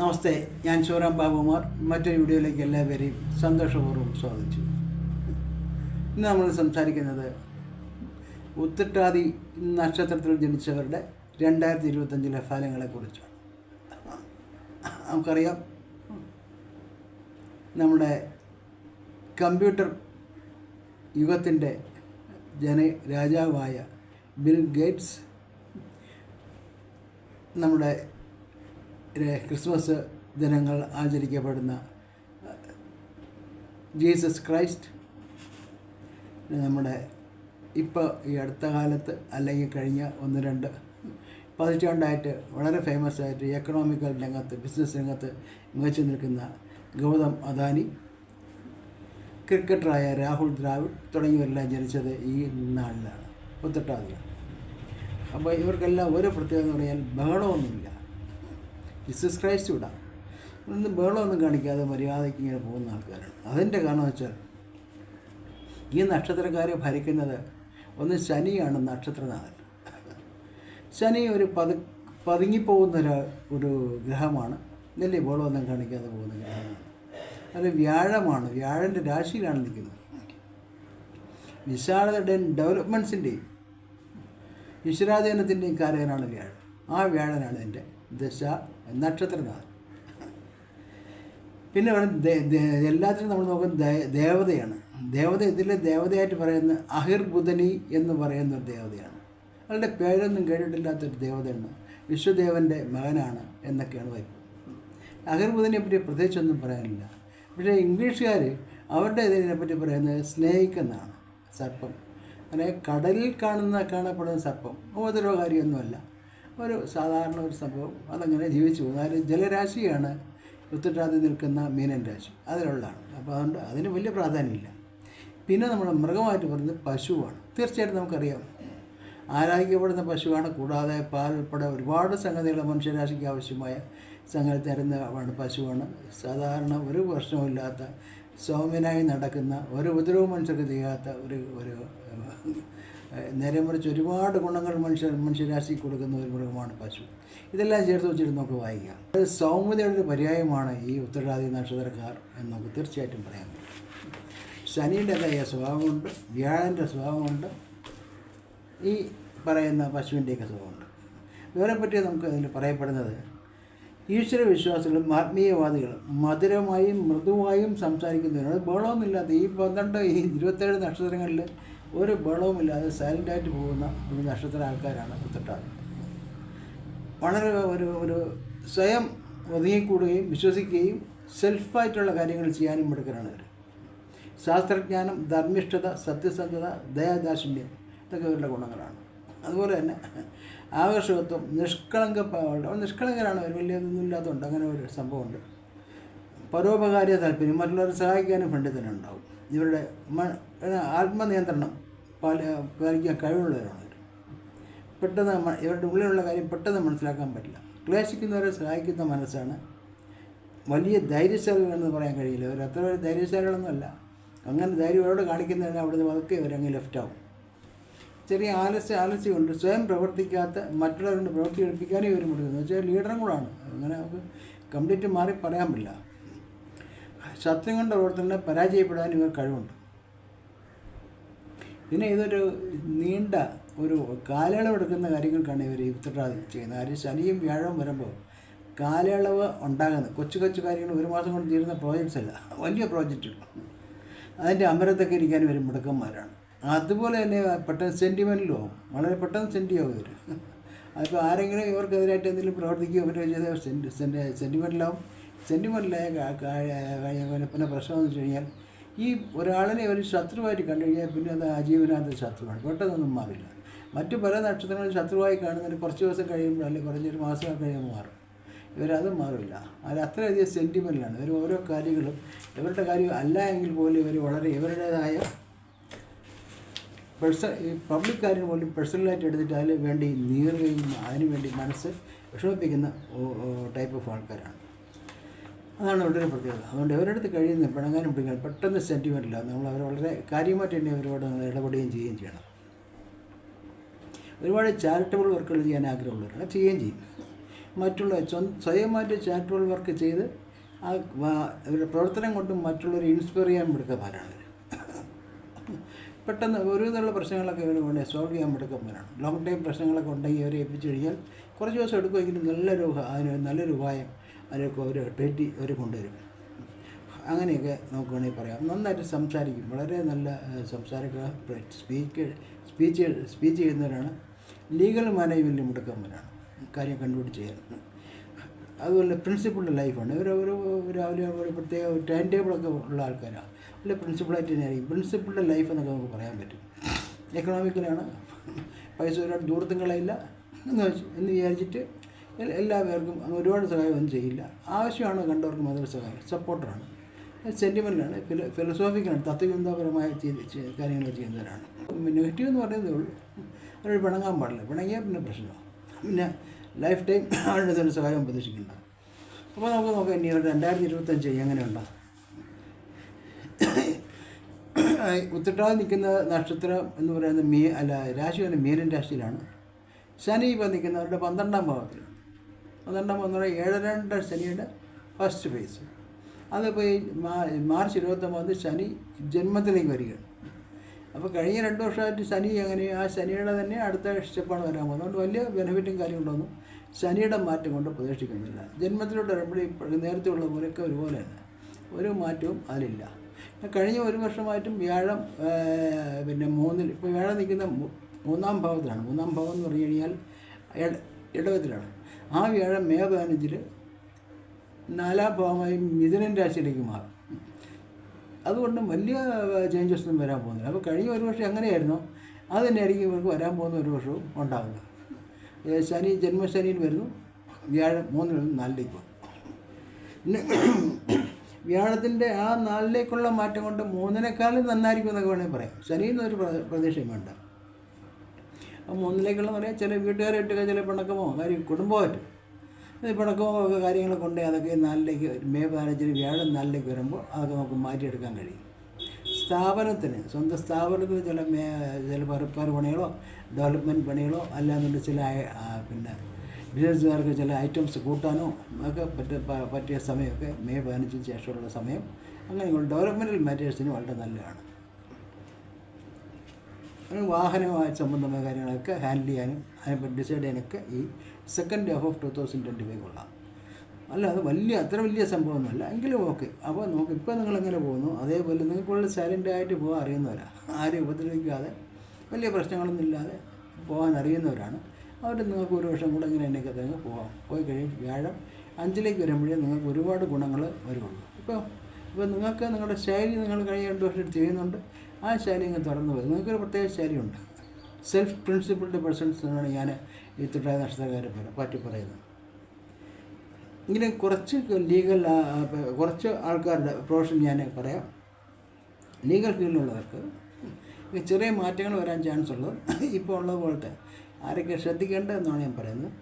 നമസ്തേ ഞാൻ ശിവറാം ബാബുമാർ. മറ്റൊരു വീഡിയോയിലേക്ക് എല്ലാവരെയും സന്തോഷപൂർവം സ്വാഗതിച്ചു. ഇന്ന് നമ്മൾ സംസാരിക്കുന്നത് ഉത്തിട്ടാതി നക്ഷത്രത്തിൽ ജനിച്ചവരുടെ രണ്ടായിരത്തി ഇരുപത്തഞ്ചിലെ ഫലങ്ങളെക്കുറിച്ചാണ്. നമുക്കറിയാം നമ്മുടെ കമ്പ്യൂട്ടർ യുഗത്തിന്റെ ജന രാജാവായ ബിൽ ഗേറ്റ്സ് നമ്മുടെ ക്രിസ്മസ് ദിനങ്ങൾ ആചരിക്കപ്പെടുന്ന ജീസസ് ക്രൈസ്റ്റ് നമ്മുടെ ഇപ്പോൾ ഈ അടുത്ത കാലത്ത് അല്ലെങ്കിൽ കഴിഞ്ഞ ഒന്ന് രണ്ട് പതിറ്റാണ്ടായിട്ട് വളരെ ഫേമസ് ആയിട്ട് എക്കണോമിക്കൽ രംഗത്ത് ബിസിനസ് രംഗത്ത് മികച്ചു നിൽക്കുന്ന ഗൗതം അദാനി ക്രിക്കറ്ററായ രാഹുൽ ദ്രാവിഡ് തുടങ്ങിയവരെല്ലാം ജനിച്ചത് ഈ നാളിലാണ് മുത്തട്ടാതിയാണ് അപ്പോൾ ഇവർക്കെല്ലാം ഒരു പ്രത്യേകത എന്ന് പറഞ്ഞാൽ ബഹളമൊന്നുമില്ല. ജീസസ് ക്രൈസ്റ്റ് വിടാം ഒന്നും ബഹളമൊന്നും കാണിക്കാതെ മര്യാദയ്ക്ക് ഇങ്ങനെ പോകുന്ന ആൾക്കാരാണ്. അതിന്റെ കാരണം വെച്ചാൽ ഈ നക്ഷത്രക്കാരെ ഭരിക്കുന്നത് ഒന്ന് ശനിയാണ് നക്ഷത്രനാഥൻ. ശനി ഒരു പതു പതുങ്ങിപ്പോകുന്ന ഒരു ഒരു ഗ്രഹമാണ്. നെല്ലി ബോളമൊന്നും കാണിക്കാതെ പോകുന്ന ഗ്രഹമാണ്. അത് വ്യാഴമാണ്. വ്യാഴന്റെ രാശിയിലാണ് നിൽക്കുന്നത്. വിശാലതയുടെ ഡെവലപ്മെന്റ്സിന്റെയും ഈശ്വരാധീനത്തിന്റെയും കാരകനാണ് വ്യാഴം ആ വ്യാഴനാണ് എന്റെ. ദശ നക്ഷത്രനാഥൻ പിന്നെ ദേ- എല്ലാത്തിനും നമ്മൾ നോക്കുന്നത് ദേവതയാണ്. ദേവത ഇതിലെ ദേവതയായിട്ട് പറയുന്ന അഹിർ ബുധനി എന്ന് പറയുന്ന ഒരു ദേവതയാണ്. അയാളുടെ പേരൊന്നും കേട്ടിട്ടില്ലാത്തൊരു ദേവതയാണ്. വിശ്വദേവന്റെ മകനാണ് എന്നൊക്കെയാണ് വരുന്നത്. അഹിർ ബുധനെ പറ്റി പ്രത്യേകിച്ചൊന്നും പറയാനില്ല. പക്ഷേ ഇംഗ്ലീഷുകാർ അവരുടെ ഇതിനെ പറ്റി പറയുന്നത് സ്നേഹിക് എന്നാണ്. സർപ്പം. അങ്ങനെ കടലിൽ കാണുന്ന കാണപ്പെടുന്ന സർപ്പം. ഉപദ്രവകാരിയൊന്നുമല്ല ഒരു സാധാരണ ഒരു സംഭവം. അതങ്ങനെ ജീവിച്ചു പോകുന്നു. അതായത് ജലരാശിയാണ് ഉത്തരാതി നിൽക്കുന്ന മീനൻ രാശി. അതിലുള്ളതാണ്. അപ്പോൾ അതുകൊണ്ട് അതിന് വലിയ പ്രാധാന്യമില്ല. പിന്നെ നമ്മൾ മൃഗമായിട്ട് പറയുന്നത് പശുവാണ്. തീർച്ചയായിട്ടും നമുക്കറിയാം. ആരാധിക്കപ്പെടുന്ന പശുവാണ്. കൂടാതെ പാൽ ഉൾപ്പെടെ ഒരുപാട് സംഗതികൾ മനുഷ്യരാശിക്ക് ആവശ്യമായ സംഗതി തരുന്നതാണ് പശുവാണ്. സാധാരണ ഒരു പ്രശ്നവുമില്ലാത്ത സൗമ്യനായി നടക്കുന്ന ഒരു ഉപദ്രവവും മനുഷ്യർക്ക് ചെയ്യാത്ത ഒരു ഒരു നേരെ മറിച്ച് ഒരുപാട് ഗുണങ്ങൾ മനുഷ്യ മനുഷ്യരാശിക്ക് കൊടുക്കുന്ന ഒരു മൃഗമാണ് പശു. ഇതെല്ലാം ചേർത്ത് വെച്ചിട്ട് നമുക്ക് വായിക്കാം. അത് സൗമ്യതയുടെ ഒരു പര്യായമാണ് ഈ ഉത്തരാദി നക്ഷത്രക്കാർ എന്ന് നമുക്ക് തീർച്ചയായിട്ടും പറയാൻ പറ്റും. ശനിയുടേതായ സ്വഭാവമുണ്ട് വ്യാഴന്റെ സ്വഭാവമുണ്ട് ഈ പറയുന്ന പശുവിന്റെയൊക്കെ സ്വഭാവമുണ്ട്. ഇവരെപ്പറ്റി നമുക്ക് അതിൽ പറയപ്പെടുന്നത് ഈശ്വര വിശ്വാസികളും ആത്മീയവാദികളും മധുരമായും മൃദുവായും സംസാരിക്കുന്നതിനോട് ബോളമൊന്നുമില്ലാത്ത ഈ പന്ത്രണ്ട് ഈ ഇരുപത്തേഴ് നക്ഷത്രങ്ങളിൽ ഒരു ബളവുമില്ലാതെ സൈലന്റായിട്ട് പോകുന്ന ഒരു നക്ഷത്ര ആൾക്കാരാണ് ഉത്തട്ടാതി വളരെ ഒരു ഒരു സ്വയം ഒതുങ്ങിക്കൂടുകയും വിശ്വസിക്കുകയും സെൽഫായിട്ടുള്ള കാര്യങ്ങൾ ചെയ്യാനും മിടുക്കരാണ് അവർ ശാസ്ത്രജ്ഞാനം ധർമ്മിഷ്ഠത സത്യസന്ധത ദയാദാശിന്യം ഇതൊക്കെ ഇവരുടെ ഗുണങ്ങളാണ്. അതുപോലെ തന്നെ ആകർഷകത്വം നിഷ്കളങ്ക അവർ നിഷ്കളങ്കരാണ് അവർ വലിയ ഇല്ലാത്തതുണ്ട് അങ്ങനെ ഒരു സംഭവമുണ്ട്. പരോപകാരിയ താല്പര്യം മറ്റുള്ളവരെ സഹായിക്കാനും ഫ്രണ്ടിൽ തന്നെ ഉണ്ടാവും. ഇവരുടെ ആത്മനിയന്ത്രണം പാല പാലിക്കാൻ കഴിവുള്ളവരാണ്. പെട്ടെന്ന് ഇവരുടെ ഉള്ളിലുള്ള കാര്യം പെട്ടെന്ന് മനസ്സിലാക്കാൻ പറ്റില്ല. ക്ലേശിക്കുന്നവരെ സഹായിക്കുന്ന മനസ്സാണ്. വലിയ ധൈര്യശാലികളെന്ന് പറയാൻ കഴിയില്ല. അവർ അത്ര വലിയ ധൈര്യശാലികളൊന്നുമല്ല അങ്ങനെ ധൈര്യം അവരോട് കാണിക്കുന്നതിന് അവിടുന്ന് പതുക്കെ ഇവരങ്ങ് ലെഫ്റ്റാവും ചെറിയ ആലസ്യ ആലസ്യമുണ്ട്. സ്വയം പ്രവർത്തിക്കാത്ത മറ്റുള്ളവരുടെ പ്രവൃത്തി എടുപ്പിക്കാനും ഇവർ മുടിക്കുന്നു വെച്ചാൽ ലീഡറും കൂടാണ്. അങ്ങനെ നമുക്ക് കംപ്ലീറ്റ് മാറി പറയാൻ പറ്റില്ല. ശത്രുങ്ങളുടെ കൊണ്ട് പ്രവർത്തനം പരാജയപ്പെടാൻ ഇവർ കഴിവുണ്ട്. പിന്നെ ഇതൊരു നീണ്ട ഒരു കാലയളവ് എടുക്കുന്ന കാര്യങ്ങൾക്കാണ് ഇവർ ഉത്തരവാദി ചെയ്യുന്നത്. കാര്യം ശനിയും വ്യാഴവും വരുമ്പോൾ കാലയളവ് ഉണ്ടാകുന്നത് കൊച്ചു കൊച്ചു കാര്യങ്ങൾ ഒരു മാസം കൊണ്ട് തീരുന്ന പ്രോജക്ട്സ് അല്ല വലിയ പ്രോജക്റ്റുകൾ അതിന്റെ അമരത്തൊക്കെ ഇരിക്കാൻ ഇവർ മുടക്കന്മാരാണ്. അതുപോലെ തന്നെ പെട്ടെന്ന് സെന്റിമെന്റിലും ആവും. വളരെ പെട്ടെന്ന് സെന്റിയാവും ഇവർ അതിപ്പോൾ ആരെങ്കിലും ഇവർക്കെതിരായിട്ട് എന്തെങ്കിലും പ്രവർത്തിക്കുകയോ മറ്റോ ചെയ്താൽ സെന്റ് സെന്റ് സെന്റിമെന്റിലാവും സെന്റിമെന്റിലായ പിന്നെ പ്രശ്നം എന്ന് വെച്ച് കഴിഞ്ഞാൽ ഈ ഒരാളിനെ ഒരു ശത്രുവായിട്ട് കണ്ടു കഴിഞ്ഞാൽ പിന്നെ അത് ആജീവനാന്ത ശത്രുവാണ്. പെട്ടെന്നൊന്നും മാറില്ല. മറ്റു പല നക്ഷത്രങ്ങളും ശത്രുവായി കാണുന്നതിന് കുറച്ച് ദിവസം കഴിയുമ്പോൾ അല്ലെങ്കിൽ കുറഞ്ഞൊരു മാസം കഴിയുമ്പോൾ മാറും. ഇവരതും മാറില്ല. അവർ അത്രയധികം സെന്റിമെന്റിലാണ് ഇവർ ഓരോ കാര്യങ്ങളും ഇവരുടെ കാര്യം അല്ല എങ്കിൽ പോലും ഇവർ വളരെ ഇവരുടേതായ പേഴ്സൺ ഈ പബ്ലിക് കാര്യം പോലും പേഴ്സണലായിട്ട് എടുത്തിട്ട് അതിന് വേണ്ടി നീറുകയും അതിനു വേണ്ടി മനസ്സ് വിഷമിപ്പിക്കുന്ന ടൈപ്പ് ഓഫ് ആൾക്കാരാണ്. അതാണ് വളരെ പ്രത്യേകത. അതുകൊണ്ട് അവരടുത്ത് കഴിയുന്ന പിണങ്ങാനും പിടിക്കാനും പെട്ടെന്ന് സെന്റിമെന്റില്ല നമ്മൾ അവർ വളരെ കാര്യമായിട്ട് തന്നെ അവരോട് നമ്മൾ ഇടപെടുകയും ചെയ്യുകയും ചെയ്യണം. ഒരുപാട് ചാരിറ്റബിൾ വർക്കുകൾ ചെയ്യാൻ ആഗ്രഹമുള്ളവരാണ്. ചെയ്യുകയും ചെയ്യും. മറ്റുള്ള സ്വ- സ്വയമായിട്ട് ചാരിറ്റബിൾ വർക്ക് ചെയ്ത് ആ അവരുടെ പ്രവർത്തനം കൊണ്ടും മറ്റുള്ളവരെ ഇൻസ്പയർ ചെയ്യാൻ മിടുക്കന്മാരാണ് പെട്ടെന്ന് ഒരു വിധമുള്ള പ്രശ്നങ്ങളൊക്കെ ഇവർ വേണേൽ സോൾവ് ചെയ്യാൻ മിടുക്കന്മാരാണ്. ലോങ് ടൈം പ്രശ്നങ്ങളൊക്കെ ഉണ്ടെങ്കിൽ അവരെ ഏൽപ്പിച്ചു കഴിഞ്ഞാൽ കുറച്ച് ദിവസം എടുക്കുമെങ്കിലും നല്ലൊരു അതിന് നല്ലൊരു ഉപായം അതിനൊക്കെ ഒരു ട്വീറ്റ് അവർ കൊണ്ടുവരും. അങ്ങനെയൊക്കെ നമുക്ക് വേണമെങ്കിൽ പറയാം. നന്നായിട്ട് സംസാരിക്കും. വളരെ നല്ല സംസാരിക്കുക സ്പീക്ക് സ്പീച്ച് സ്പീച്ച് ചെയ്യുന്നവരാണ്. ലീഗൽ മാനേജ്മെന്റ് മിടുക്കന്മാരാണ്. കാര്യം കണ്ടുപിടിച്ച് ചെയ്യാൻ. അതുപോലെ പ്രിൻസിപ്പിളുടെ ലൈഫാണ്. ഇവർ ഒരു രാവിലെ ഒരു പ്രത്യേക ടൈം ടേബിളൊക്കെ ഉള്ള ആൾക്കാരാണ്. അല്ലെങ്കിൽ പ്രിൻസിപ്പിളായിട്ട് തന്നെ ആയിരിക്കും. പ്രിൻസിപ്പിളുടെ ലൈഫ് എന്നൊക്കെ നമുക്ക് പറയാൻ പറ്റും. എക്കണോമിക്കലാണ്. പൈസ ഒരാൾ ദൂരത്തും കളയില്ല. എന്ന് വിചാരിച്ചിട്ട് എല്ലാ പേർക്കും ഒരുപാട് സഹായം ഒന്നും ചെയ്യില്ല. ആവശ്യമാണ് കണ്ടവർക്ക് മാത്രം സഹായം. സപ്പോർട്ടറാണ് സെന്റിമെന്റാണ് ഫിലോ ഫിലോസോഫിക്കലാണ് തത്വചിന്താപരമായ കാര്യങ്ങൾ ചെയ്യുന്നവരാണ്. നെഗറ്റീവ് എന്ന് പറയുന്നതേ ഉള്ളൂ. പിണങ്ങാൻ പാടില്ല. പിണങ്ങിയാൽ പിന്നെ പ്രശ്നമാണ് പിന്നെ ലൈഫ് ടൈം അവരുടെ തന്നെ സഹായം പ്രതീക്ഷിക്കേണ്ട അപ്പോൾ നമുക്ക് നോക്കാം ഇനി രണ്ടായിരത്തി ഇരുപത്തഞ്ച് എങ്ങനെയുണ്ടോ? ഉത്തിട്ടാതെ നിൽക്കുന്ന നക്ഷത്രം എന്ന് പറയുന്നത് മീ അല്ല രാശി തന്നെ മീനൻ രാശിയിലാണ്. ശനി ഇപ്പോൾ നിൽക്കുന്നവരുടെ പന്ത്രണ്ടാം ഭാവത്തിലാണ്. പന്ത്രണ്ടാം പന്ത്രണ്ട് ഏഴ് രണ്ട് ശനിയുടെ ഫസ്റ്റ് ഫേസ് അതിപ്പോൾ ഈ മാർച്ച് ഇരുപത്തൊമ്പത് ശനി ജന്മത്തിലേക്ക് വരികയാണ്. അപ്പോൾ കഴിഞ്ഞ രണ്ട് വർഷമായിട്ട് ശനി അങ്ങനെ ആ ശനിയുടെ തന്നെ അടുത്ത സ്റ്റെപ്പാണ് വരാൻ പോകുന്നത്. അതുകൊണ്ട് വലിയ ബെനിഫിറ്റും കാര്യങ്ങളൊന്നും ശനിയുടെ മാറ്റം കൊണ്ട് പ്രതീക്ഷിക്കുന്നില്ല. ജന്മത്തിലോട്ട് വരുമ്പോൾ നേരത്തെ ഉള്ള പോലെയൊക്കെ ഒരുപോലെ തന്നെ. ഒരു മാറ്റവും അതിലില്ല. കഴിഞ്ഞ ഒരു വർഷമായിട്ടും വ്യാഴം പിന്നെ മൂന്നിൽ ഇപ്പോൾ വ്യാഴം നിൽക്കുന്ന മൂന്നാം ഭാവത്തിലാണ്. മൂന്നാം ഭാവം എന്ന് പറഞ്ഞു കഴിഞ്ഞാൽ ഇടവത്തിലാണ്. ആ വ്യാഴം മേ പതിനഞ്ചിൽ നാലാം ഭാവമായി മിഥുനൻ രാശിയിലേക്ക് മാറും. അതുകൊണ്ട് വലിയ ചേഞ്ചസ് ഒന്നും വരാൻ പോകുന്നില്ല. അപ്പോൾ കഴിഞ്ഞ ഒരു വർഷം എങ്ങനെയായിരുന്നു അത് തന്നെയായിരിക്കും ഇവർക്ക് വരാൻ പോകുന്ന ഒരു വർഷവും ഉണ്ടാകുന്നത് ശനി ജന്മശനിയിൽ വരുന്നു. വ്യാഴം മൂന്നിൽ നിന്ന് നാലിലേക്ക് പോകും പിന്നെ വ്യാഴത്തിന്റെ ആ നാലിലേക്കുള്ള മാറ്റം കൊണ്ട് മൂന്നിനേക്കാളും നന്നായിരിക്കും എന്നൊക്കെ വേണമെങ്കിൽ പറയാം. ശനിയിൽ നിന്നൊരു പ്രദേശം വേണ്ട. മൂന്നിലേക്കുള്ള പറയാം ചില വീട്ടുകാരായിട്ടൊക്കെ ചില പിണക്കമോ കാര്യം കുടുംബമായിട്ട്. പിണക്കമോ ഒക്കെ കാര്യങ്ങളൊക്കെ ഉണ്ടെങ്കിൽ അതൊക്കെ നാലിലേക്ക് മേ പതിനഞ്ചിന് വ്യാഴം നാലിലേക്ക് വരുമ്പോൾ അതൊക്കെ നമുക്ക് മാറ്റിയെടുക്കാൻ കഴിയും. സ്ഥാപനത്തിന് സ്വന്തം സ്ഥാപനത്തിന് ചില മേ ചില റിപ്പയർ പണികളോ ഡെവലപ്മെന്റ് പണികളോ അല്ലാന്നുണ്ട് ചില പിന്നെ ബിസിനസ്സുകാർക്ക് ചില ഐറ്റംസ് കൂട്ടാനോ ഒക്കെ പറ്റ പറ്റിയ സമയമൊക്കെ മെയ് പതിനഞ്ചിന് ശേഷമുള്ള സമയം. അങ്ങനെയുള്ള ഡെവലപ്മെന്റൽ മാറ്റേഴ്സിന് വളരെ നല്ലതാണ്. അങ്ങനെ വാഹനവുമായി സംബന്ധമായ കാര്യങ്ങളൊക്കെ ഹാൻഡിൽ ചെയ്യാനും അതിനെപ്പറ്റി ഡിസൈഡ് ചെയ്യാനൊക്കെ ഈ second half of two thousand twenty five കൊള്ളാം. അല്ലാതെ വലിയ അത്ര വലിയ സംഭവമൊന്നുമല്ല. എങ്കിലും ഓക്കെ അപ്പോൾ നമുക്ക് ഇപ്പോൾ നിങ്ങളെങ്ങനെ പോകുന്നു? അതേപോലെ നിങ്ങൾക്കുള്ള സൈലന്റ് ആയിട്ട് പോകാൻ അറിയുന്നവരാണ് ആരും ഉപദ്രവിക്കാതെ വലിയ പ്രശ്നങ്ങളൊന്നും ഇല്ലാതെ പോകാൻ അറിയുന്നവരാണ്. അവരുടെ നിങ്ങൾക്ക് ഒരു വർഷം കൂടെ ഇങ്ങനെ എന്നെയൊക്കെ തന്നെ പോകാം. പോയി കഴിയും വ്യാഴം അഞ്ചിലേക്ക് വരുമ്പോഴേ നിങ്ങൾക്ക് ഒരുപാട് ഗുണങ്ങൾ വരുള്ളൂ. ഇപ്പോൾ ഇപ്പോൾ നിങ്ങൾക്ക് നിങ്ങളുടെ ശൈലി നിങ്ങൾ കഴിഞ്ഞ രണ്ട് വർഷം ചെയ്യുന്നുണ്ട്. ആ ശൈലി ഇങ്ങനെ തുടർന്ന് വരും. നിങ്ങൾക്കൊരു പ്രത്യേക ശൈലിയുണ്ട്. സെൽഫ് പ്രിൻസിപ്പിൾഡ് പേഴ്സൺസ് എന്നാണ് ഞാൻ ഈ തുട്ടായ നക്ഷത്രക്കാരെ പറ- പറ്റി പറയുന്നത്. ഇങ്ങനെ കുറച്ച് ലീഗൽ കുറച്ച് ആൾക്കാരുടെ പ്രൊഫഷൻ ഞാൻ പറയാം. ലീഗൽ ഫീൽഡിലുള്ളവർക്ക് ചെറിയ മാറ്റങ്ങൾ വരാൻ ചാൻസ് ഉള്ളത്. ഇപ്പോൾ ഉള്ളത് പോലത്തെ ആരൊക്കെ ശ്രദ്ധിക്കേണ്ടതെന്നാണ് ഞാൻ പറയുന്നത്.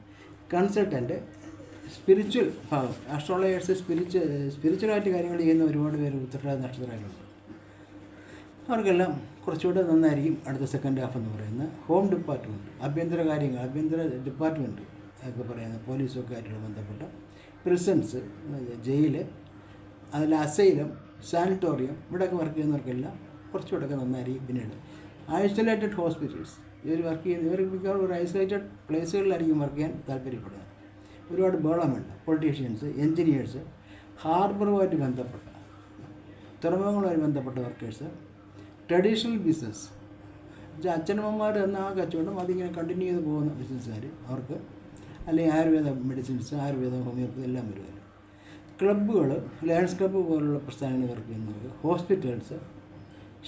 കൺസൾട്ടന്റ് സ്പിരിച്വൽ ഭാഗം ആസ്ട്രോളജേഴ്സ് സ്പിരിച്വൽ സ്പിരിച്വലായിട്ട് കാര്യങ്ങൾ ചെയ്യുന്ന ഒരുപാട് പേര് ഉത്തരവാദ നക്ഷത്രങ്ങളുണ്ട് അവർക്കെല്ലാം കുറച്ചുകൂടെ നന്നായിരിക്കും അടുത്ത സെക്കൻഡ് ഹാഫ് എന്ന് പറയുന്ന ഹോം ഡിപ്പാർട്ട്മെന്റ് ആഭ്യന്തര കാര്യങ്ങൾ ആഭ്യന്തര ഡിപ്പാർട്ട്മെന്റ് ഒക്കെ പറയുന്നത് പോലീസൊക്കെ ആയിട്ടുള്ള ബന്ധപ്പെട്ട പ്രിസൺസ് ജയിൽ അതിൽ അസൈലം സാനിറ്റോറിയം ഇവിടെയൊക്കെ വർക്ക് ചെയ്യുന്നവർക്കെല്ലാം കുറച്ചുകൂടെയൊക്കെ നന്നായിരിക്കും പിന്നീട്. ഐസൊലേറ്റഡ് ഹോസ്പിറ്റൽസ് ഇവർ വർക്ക് ചെയ്യുന്ന ഇവർ മിക്കവാറും ഒരു ഐസൊലേറ്റഡ് പ്ലേസുകളിലായിരിക്കും വർക്ക് ചെയ്യാൻ താല്പര്യപ്പെടുന്നത്. ഒരുപാട് ബഹളമുണ്ട്. പൊളിറ്റീഷ്യൻസ് എൻജിനീയേഴ്സ് ഹാർബറുമായിട്ട് ബന്ധപ്പെട്ട തുറമുഖങ്ങളുമായി ബന്ധപ്പെട്ട വർക്കേഴ്സ് ട്രഡീഷണൽ ബിസിനസ് അച്ഛനമ്മമാർ എന്ന ആ കച്ചവടം അതിങ്ങനെ കണ്ടിന്യൂ ചെയ്ത് പോകുന്ന ബിസിനസ്സുകാർ അവർക്ക് അല്ലെങ്കിൽ ആയുർവേദ മെഡിസിൻസ് ആയുർവേദ ഹോമിയോപ്പതി എല്ലാം വരുമല്ലോ ക്ലബ്ബുകൾ ലയൺസ് ക്ലബ്ബ് പോലുള്ള പ്രസ്ഥാനങ്ങൾ വർക്ക് ചെയ്യുന്നവർക്ക് hospitals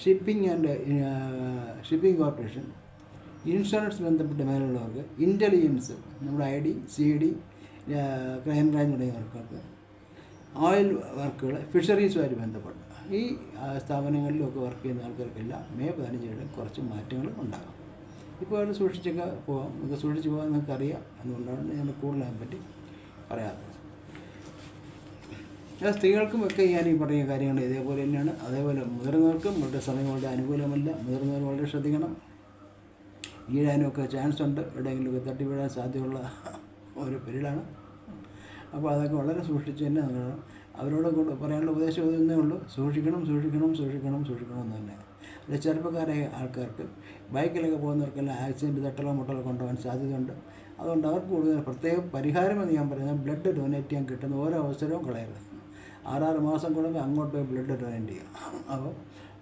shipping and shipping corporation insurance ബന്ധപ്പെട്ട മേലുള്ളവർക്ക് ഇന്റലിജൻസ് നമ്മുടെ I D C D crime തുടങ്ങിയ വർക്കുകൾക്ക് ഓയിൽ വർക്കുകൾ ഫിഷറീസുമായിട്ട് ബന്ധപ്പെട്ട്. ഈ സ്ഥാപനങ്ങളിലൊക്കെ വർക്ക് ചെയ്യുന്ന ആൾക്കാർക്കെല്ലാം മെയ് പതിനഞ്ചിയുടെ കുറച്ച് മാറ്റങ്ങൾ ഉണ്ടാകും. ഇപ്പോൾ അവർ സൂക്ഷിച്ചൊക്കെ പോകാം നിങ്ങൾക്ക് സൂക്ഷിച്ച് പോകാൻ നിങ്ങൾക്ക് അറിയാം അതുകൊണ്ടാണ് ഞാൻ കൂടുതൽ അതിനെപ്പറ്റി പറയാത്തത്. സ്ത്രീകൾക്കും ഒക്കെ ഞാൻ ഈ പറഞ്ഞ കാര്യങ്ങൾ ഇതേപോലെ തന്നെയാണ്. അതേപോലെ മുതിർന്നവർക്കും വളരെ സമയം വളരെ അനുകൂലമല്ല. മുതിർന്നവർ വളരെ ശ്രദ്ധിക്കണം. വീഴാനും ഒക്കെ ചാൻസ് ഉണ്ട്. എവിടെയെങ്കിലുമൊക്കെ തട്ടി വീഴാൻ സാധ്യതയുള്ള ഒരു പേരിലാണ് അപ്പോൾ അതൊക്കെ വളരെ സൂക്ഷിച്ച് തന്നെ നമ്മൾ അവരോട് കൂടെ പറയാനുള്ള ഉപദേശം ഇതേ ഉള്ളൂ. സൂക്ഷിക്കണം സൂക്ഷിക്കണം സൂക്ഷിക്കണം സൂക്ഷിക്കണം എന്ന് തന്നെ. അല്ല ചെറുപ്പക്കാരായ ആൾക്കാർക്ക് ബൈക്കിലൊക്കെ പോകുന്നവർക്കെല്ലാം ആക്സിഡന്റ് തട്ടലോ മുട്ടലോ കൊണ്ടുപോകാൻ സാധ്യതയുണ്ട്. അതുകൊണ്ട് അവർക്ക് കൂടുതൽ പ്രത്യേക പരിഹാരമെന്ന് ഞാൻ പറയുന്നത് ബ്ലഡ് ഡൊനേറ്റ് ചെയ്യാൻ കിട്ടുന്ന ഓരോ അവസരവും കളയരുത്. ആറാറ് മാസം കൂടുമ്പോൾ അങ്ങോട്ട് ബ്ലഡ് ഡൊനേറ്റ് ചെയ്യാം. അപ്പോൾ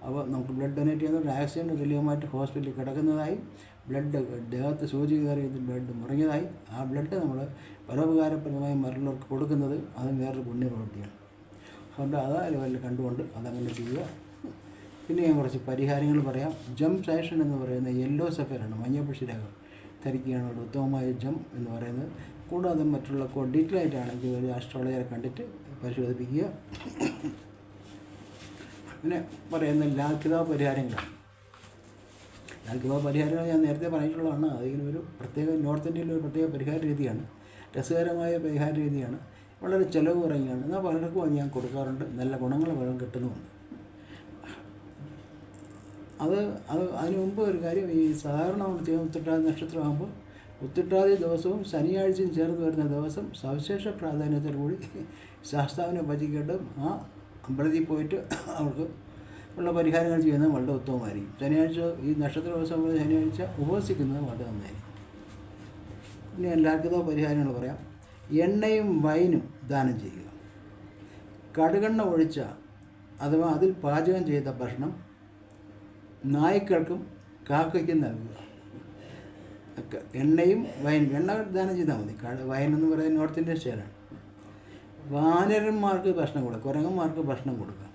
അപ്പോൾ നമുക്ക് ബ്ലഡ് ഡൊനേറ്റ് ചെയ്യുന്ന ആക്സിഡന്റ് റിലീവുമായിട്ട് ഹോസ്പിറ്റലിൽ കിടക്കുന്നതായി ബ്ലഡ് ദേഹത്ത് സൂചി കയറി ബ്ലഡ് മുറിഞ്ഞതായി ആ ബ്ലഡ് നമ്മൾ പരോപകാരപ്രദമായി മറ്റുള്ളവർക്ക് കൊടുക്കുന്നത് അത് വേറൊരു പുണ്യപ്രവൃത്തിയാണ്. അതുകൊണ്ട് അത് ലെവലിൽ കണ്ടുകൊണ്ട് അതങ്ങനെ ചെയ്യുക. പിന്നെ ഞാൻ കുറച്ച് പരിഹാരങ്ങൾ പറയാം. ജം സാഷൻ എന്ന് പറയുന്ന യെല്ലോ സഫേറാണ് മഞ്ഞപ്പുഷി രേഖ. ധരിക്കുകയാണ് ഒരു ഉത്തമമായ ജം എന്ന് പറയുന്നത്. കൂടാതെ മറ്റുള്ള ഡീറ്റെയിൽ ആയിട്ടാണെങ്കിൽ ഒരു ആസ്ട്രോളജറെ കണ്ടിട്ട് പരിശോധിപ്പിക്കുക. പിന്നെ പറയുന്ന ലാഖിതാ പരിഹാരങ്ങളാണ്. ലാഘിത പരിഹാരം ഞാൻ നേരത്തെ പറഞ്ഞിട്ടുള്ളതാണ്. അതിങ്ങനെ ഒരു പ്രത്യേക നോർത്ത് ഇന്ത്യയിലെ ഒരു പ്രത്യേക പരിഹാര രീതിയാണ്. രസകരമായ പരിഹാര രീതിയാണ്. വളരെ ചിലവ് കുറഞ്ഞാണ്. എന്നാൽ പലർക്കും അത് ഞാൻ കൊടുക്കാറുണ്ട്. നല്ല ഗുണങ്ങൾ പലരും കിട്ടുന്നുമുണ്ട്. അത് അത് അതിന് മുമ്പ് ഒരു കാര്യം ഈ സാധാരണ ഉത്തിട്ടാതി നക്ഷത്രമാകുമ്പോൾ ഉത്തിട്ടാതി ദിവസവും ശനിയാഴ്ചയും ചേർന്ന് വരുന്ന ദിവസം സവിശേഷ പ്രാധാന്യത്തോടുകൂടി ശാസ്താവിനെ ഭജിക്കേണ്ടതും ആ അമ്പലത്തിൽ പോയിട്ട് അവർക്ക് ഉള്ള പരിഹാരങ്ങൾ ചെയ്യുന്നത് വളരെ ഉത്തമമായിരിക്കും. ശനിയാഴ്ച ഈ നക്ഷത്ര ദിവസം ശനിയാഴ്ച ഉപവസിക്കുന്നത് വളരെ നന്നായിരിക്കും. ഇനി എല്ലാവർക്കും പരിഹാരങ്ങൾ പറയാം. എണ്ണയും വൈനും ദാനം ചെയ്യുക. കടുകെണ്ണ ഒഴിച്ച അഥവാ അതിൽ പാചകം ചെയ്ത ഭക്ഷണം നായ്ക്കൾക്കും കാക്കയ്ക്കും നൽകുക. എണ്ണയും വൈൻ എണ്ണ ദാനം ചെയ്താൽ മതി. വൈൻ എന്ന് പറയുന്നത് നോർത്ത് ഇന്ത്യൻ സ്റ്റേലാണ്. വാനരന്മാർക്ക് ഭക്ഷണം കൊടുക്കുക കുരങ്ങന്മാർക്ക് ഭക്ഷണം കൊടുക്കുക.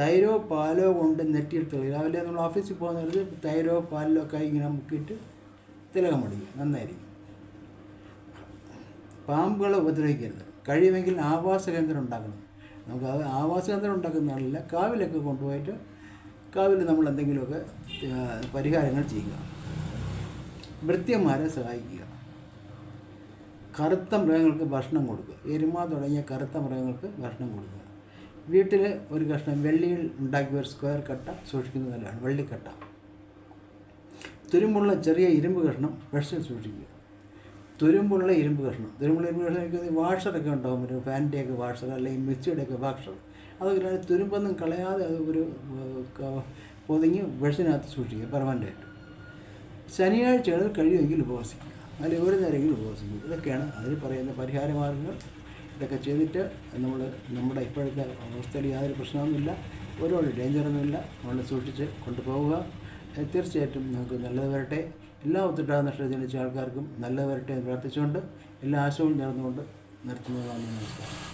തൈരോ പാലോ കൊണ്ട് നെറ്റിയിൽ തെളിയുക രാവിലെ നമ്മൾ ഓഫീസിൽ പോകുന്നത് തൈരോ പാലിലോ ഒക്കെ ഇങ്ങനെ മുക്കിയിട്ട് തിലകം അടിക്കുക നന്നായിരിക്കും. പാമ്പുകളെ ഉപദ്രവിക്കരുത്. കഴിയുമെങ്കിൽ ആവാസ കേന്ദ്രം ഉണ്ടാക്കണം. നമുക്ക് അത് ആവാസ കേന്ദ്രം ഉണ്ടാക്കുന്നതല്ല കാവിലൊക്കെ കൊണ്ടുപോയിട്ട് കാവിൽ നമ്മൾ എന്തെങ്കിലുമൊക്കെ പരിഹാരങ്ങൾ ചെയ്യുക. വൃത്യന്മാരെ സഹായിക്കുക. കറുത്ത മൃഗങ്ങൾക്ക് ഭക്ഷണം കൊടുക്കുക. എരുമ തുടങ്ങിയ കറുത്ത മൃഗങ്ങൾക്ക് ഭക്ഷണം കൊടുക്കുക. വീട്ടിൽ ഒരു കഷ്ണം വെള്ളിയിൽ ഉണ്ടാക്കിയ ഒരു സ്ക്വയർ കട്ട സൂക്ഷിക്കുന്നത് നല്ലതാണ് വെള്ളിക്കട്ട. തുരുമ്പുള്ള ചെറിയ ഇരുമ്പ് കഷ്ണം ബ്രഷിൽ സൂക്ഷിക്കുക. തുരുമ്പുള്ള ഇരുമ്പ് കഷ്ണം. തുരുമ്പുള്ള ഇരുമ്പ് കഷ്ണം എനിക്ക് വാഷറൊക്കെ ഉണ്ടാകും ഒരു ഫാനിന്റെയൊക്കെ വാഷർ അല്ലെങ്കിൽ മിക്സിയുടെയൊക്കെ വാഷർ. അതൊക്കെ തുരുമ്പൊന്നും കളയാതെ അത് ഒരു പൊതിഞ്ഞ് ബ്രഷിനകത്ത് സൂക്ഷിക്കുക പെർമനന്റായിട്ട് ശനിയാഴ്ചകളിൽ കഴിയുമെങ്കിൽ ഉപവസിക്കുക. അല്ലെങ്കിൽ ഒരു നേരമെങ്കിലും ഉപവസിക്കുക. ഇതൊക്കെയാണ് അതിൽ പറയുന്ന പരിഹാര മാർഗങ്ങൾ ഇതൊക്കെ ചെയ്തിട്ട് നമ്മൾ നമ്മുടെ ഇപ്പോഴത്തെ അവസ്ഥയിൽ യാതൊരു പ്രശ്നമൊന്നുമില്ല ഒരുപാട് ഡേഞ്ചറൊന്നുമില്ല. നമ്മൾ സൂക്ഷിച്ച് കൊണ്ടുപോവുക. തീർച്ചയായിട്ടും നമുക്ക് നല്ലത് വരട്ടെ. എല്ലാ ഒത്തിട്ടാ നഷ്ടം ജനിച്ച ആൾക്കാർക്കും നല്ലത് വരട്ടെ എന്ന് പ്രാർത്ഥിച്ചുകൊണ്ട് എല്ലാ ആശയവും നേർന്നുകൊണ്ട് നിർത്തുന്നതാണ് നമസ്കാരം.